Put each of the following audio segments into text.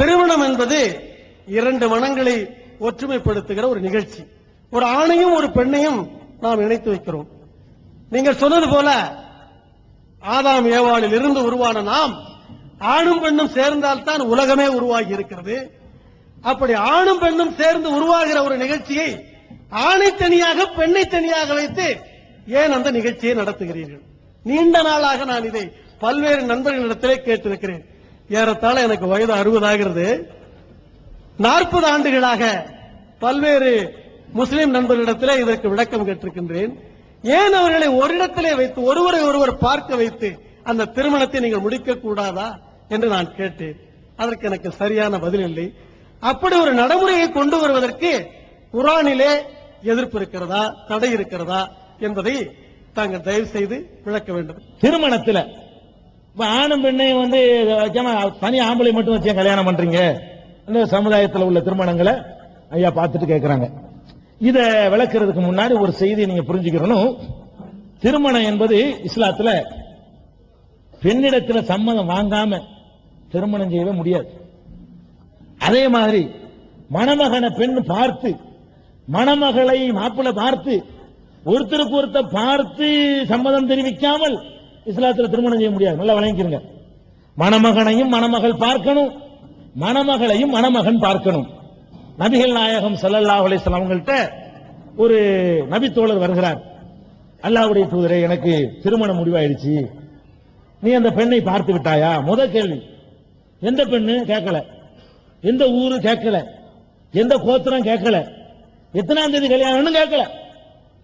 திருமணம் என்பது இரண்டு மனங்களை ஒற்றுமைப்படுத்துகிற ஒரு நிகழ்ச்சி. ஒரு ஆணையும் ஒரு பெண்ணையும் நாம் இணைத்து வைக்கிறோம். நீங்கள் சொன்னது போல ஆதாம் ஏவாளில் இருந்து உருவான நாம் ஆணும் பெண்ணும் சேர்ந்தால்தான் உலகமே உருவாகி இருக்கிறது. அப்படி ஆணும் பெண்ணும் சேர்ந்து உருவாகிற ஒரு நிகழ்ச்சியை ஆணை தனியாக பெண்ணை தனியாக வைத்து ஏன் அந்த நிகழ்ச்சியை நடத்துகிறீர்கள்? நீண்ட நாளாக நான் இதை பல்வேறு நண்பர்களிடத்திலே கேட்டிருக்கிறேன். ஏறத்தாழ எனக்கு வயது அறுபது ஆகிறது. நாற்பது ஆண்டுகளாக பல்வேறு முஸ்லிம் நண்பர்களிடத்திலே இதற்கு விளக்கம் கேட்டிருக்கின்றேன். ஏன் அவர்களை ஒரு இடத்திலே வைத்து ஒருவரை ஒருவர் பார்க்க வைத்து அந்த திருமணத்தை நீங்கள் முடிக்க கூடாதா என்று நான் கேட்டேன். அதற்கு எனக்கு சரியான பதில் இல்லை. அப்படி ஒரு நடைமுறையை கொண்டு வருவதற்கு குரானிலே எதிர்ப்பு இருக்கிறதா தடை இருக்கிறதா என்பதை தாங்கள் தயவு செய்து விளக்க வேண்டும். திருமணத்தில் இப்போ ஆணும் பெண்ணையும் வந்து தனி ஆம்பளை மட்டும் வச்சு கல்யாணம் பண்றீங்க? இந்த சமுதாயத்தில் உள்ள திருமணங்களை ஐயா பார்த்துட்டு கேட்குறாங்க இதை விளக்குறதுக்கு முன்னாடி ஒரு செய்தியை நீங்க புரிஞ்சுக்கிறணும். திருமணம் என்பது இஸ்லாத்துல பெண்ணிடத்தில் சம்மதம் வாங்காம திருமணம் செய்யவே முடியாது. அதே மாதிரி மணமகனை பெண் பார்த்து மணமகளை மாப்பிள்ளை பார்த்து ஒருத்தருக்கு ஒருத்தர் பார்த்து சம்மதம் தெரிவிக்காமல் இஸ்லாத்துல திருமணம் செய்ய முடியாது. நல்லா வழங்கிக்கிறங்க மணமகனையும் மணமகள் பார்க்கணும். மணமகளையும் மணமகன் பார்க்கணும். நபிகள் நாயகம் ஸல்லல்லாஹு அலிஸ்லாம் அவங்கள்ட்ட ஒரு நபி தோழர் வருகிறார். அல்லாஹ்வுடைய தூதரே எனக்கு திருமணம் முடிவாயிடுச்சு. நீ அந்த பெண்ணை பார்த்து விட்டாயா? முத கேள்வி. எந்த பெண்ணு? கேட்கல. எந்த ஊரு? கேட்கல. எந்த கோத்திரம்? கேட்கல. எத்தனாம் தேதி கல்யாணம்னு கேட்கல.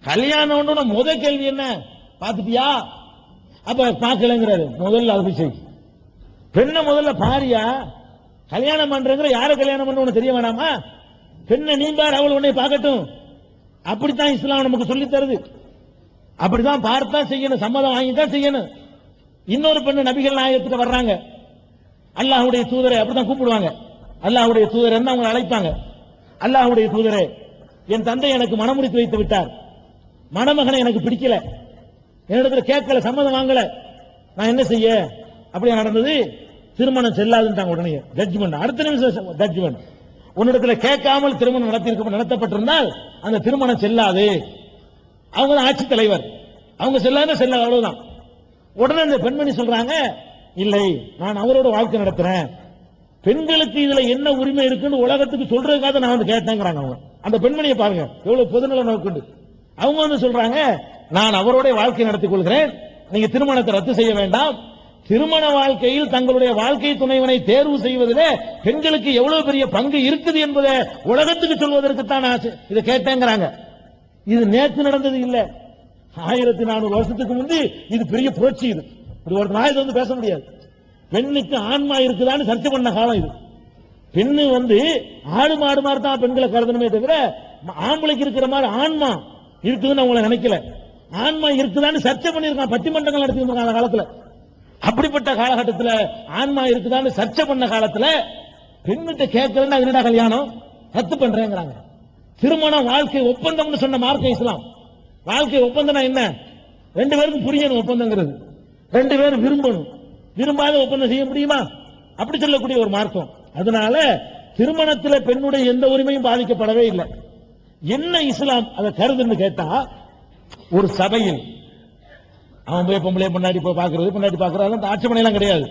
கல்யாணம் முத கேள்வி என்ன? பார்த்துட்டியா? அப்ப பார்க்கலங்கிறாரு. முதல்ல அது பெண்ணை முதல்ல பாரியா? கல்யாணம் பண்றங்கிற யார கல்யாணம் பண்ண உனக்கு தெரிய வேணாமா? பெண்ணை நீ பார் அவள் உன்னை பார்க்கட்டும். அப்படித்தான் இஸ்லாம் நமக்கு சொல்லி தருது. அப்படிதான் பார்த்தா செய்யணும் சம்மதம் வாங்கி தான் செய்யணும். இன்னொரு பெண்ணு நபிகள் நாயகத்துக்கு வர்றாங்க. அல்லாஹுடைய தூதரை அப்படிதான் கூப்பிடுவாங்க. அல்லாஹ்வுடைய தூதர் என்ன அவங்க அழைப்பாங்க? அல்லாஹுடைய தூதரே என் தந்தை எனக்கு மனமுடித்து வைத்து விட்டார். மணமகனை எனக்கு பிடிக்கல. என்னிடத்துல கேட்கல சம்மதம் வாங்கல. நான் என்ன செய்ய? அப்படியே நடந்தது. திருமணம் செல்லாதுன்ட்டாங்க உடனே. ஜட்ஜ்மெண்ட் அடுத்த நிமிஷம் ஜட்ஜ்மெண்ட் உன்னிடத்துல கேட்காமல் திருமணம் நடத்தியிருக்க நடத்தப்பட்டிருந்தால் அந்த திருமணம் செல்லாது. அவங்க தான் ஆட்சி தலைவர். அவங்க செல்லாத செல்லாது? அவ்வளவுதான். உடனே அந்த பெண்மணி சொல்றாங்க இல்லை நான் அவரோட வாழ்க்கை நடத்துறேன். பெண்களுக்கு இதுல என்ன உரிமை இருக்குன்னு உலகத்துக்கு சொல்றதுக்காக நான் வந்து கேட்டேங்கிறாங்க அவங்க. அந்த பெண்மணியை பாருங்க எவ்வளவு பொதுநல நோக்குண்டு. அவங்க வந்து சொல்றாங்க நான் அவருடைய வாழ்க்கை நடத்திக் கொள்கிறேன். நீங்க திருமணத்தை ரத்து செய்ய வேண்டாம். திருமண வாழ்க்கையில் தங்களுடைய வாழ்க்கை துணைவனை தேர்வு செய்வதிலே பெண்களுக்கு எவ்வளவு பெரிய பங்கு இருக்குது என்பதை உலகத்துக்கு சொல்வதற்கு தான் ஆசை- இதை கேட்டேங்கிறாங்க. இது நேற்று நடந்தது இல்ல. ஆயிரத்தி நானூறு வருஷத்துக்கு முந்தி இது பெரிய புரட்சி இது. இப்படி ஒரு நாயத்தை வந்து பேச முடியாது. பெண்ணுக்கு ஆன்மா இருக்குதான்னு சர்ச்சை பண்ண காலம் இது. பெண்ணு வந்து ஆடு மாடு மாதிரி தான் பெண்களை கருதணுமே தவிர ஆம்பளைக்கு இருக்கிற மாதிரி ஆன்மா இருக்குதுன்னு அவங்களை நினைக்கல. ஆன்மா இருக்குதான்னு சர்ச்சை பண்ணிருக்கான் பட்டிமன்றங்கள் நடத்திருக்காங்க அந்த காலத்துல. அப்படிப்பட்ட காலகட்டத்துல ஆன்மா இருக்குதான்னு சர்ச்சை பண்ண காலத்துல பெண்கிட்ட கேட்கலன்னு அது என்னடா கல்யாணம்? ரத்து பண்றேங்கிறாங்க. திருமணம் வாழ்க்கை ஒப்பந்தம்னு சொன்ன மார்க்க இஸ்லாம். வாழ்க்கை ஒப்பந்தம்னா என்ன? ரெண்டு பேருக்கும் புரியணும் ஒப்பந்தங்கிறது. ரெண்டு பேரும் விரும்பணும். விரும்பாத ஒப்பந்தம் செய்ய முடியுமா? அப்படி சொல்லக்கூடிய ஒரு மார்க்கம். அதனால திருமணத்துல பெண்ணுடைய எந்த உரிமையும் பாதிக்கப்படவே இல்லை. என்ன இஸ்லாம் அதை கருதுன்னு கேட்டா ஒரு சபையில். அவன் போய் பொம்பளை முன்னாடி போய் பார்க்கறது பொண்டாடி பாக்குறது அந்த எல்லாம் கிடையாது.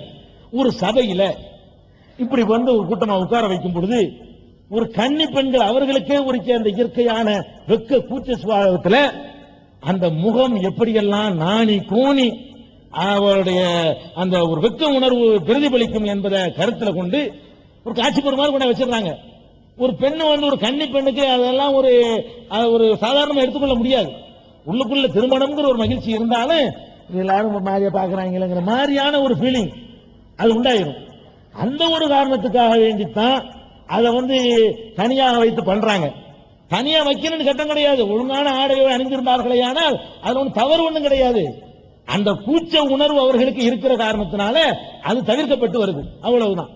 ஒரு சபையில இப்படி வந்து ஒரு கூட்டமா உட்கார வைக்கும் பொழுது ஒரு கன்னி பெண்கள் அவர்களுக்கே ஒரு அந்த இயற்கையான வெக்க கூச்ச சுபாவத்துல அந்த முகம் எப்படியெல்லாம் நாணி கூனி அவருடைய அந்த ஒரு வெக்க உணர்வு பிரதிபலிக்கும் என்பதை கருத்துல கொண்டு ஒரு காட்சி பெருமாள் கொண்டு வச்சிருந்தாங்க. ஒரு பெண்ணு வந்து ஒரு கன்னி பெண்ணுக்கு அதெல்லாம் ஒரு ஒரு சாதாரணமா எடுத்துக்கொள்ள முடியாது. உள்ளுக்குள்ள திருமணம்ங்கிற ஒரு மகிழ்ச்சி இருந்தாலும் எல்லாரும் மாதிரியா பாக்குறாங்களேங்கிற மாதிரியான ஒரு ஃபீலிங் அது உண்டாயிரும். அந்த ஒரு காரணத்துக்காக வேண்டித்தான் அதை வந்து தனியாக வைத்து பண்றாங்க. தனியா வைக்கணும்னு சட்டம் கிடையாது. ஒழுங்கான ஆடையை அணிந்திருந்தார்களே ஆனால் அது ஒன்றும் தவறு ஒன்றும் கிடையாது. அந்த கூச்ச உணர்வு அவர்களுக்கு இருக்கிற காரணத்தினால அது தவிர்க்கப்பட்டு வருது. அவ்வளவுதான்.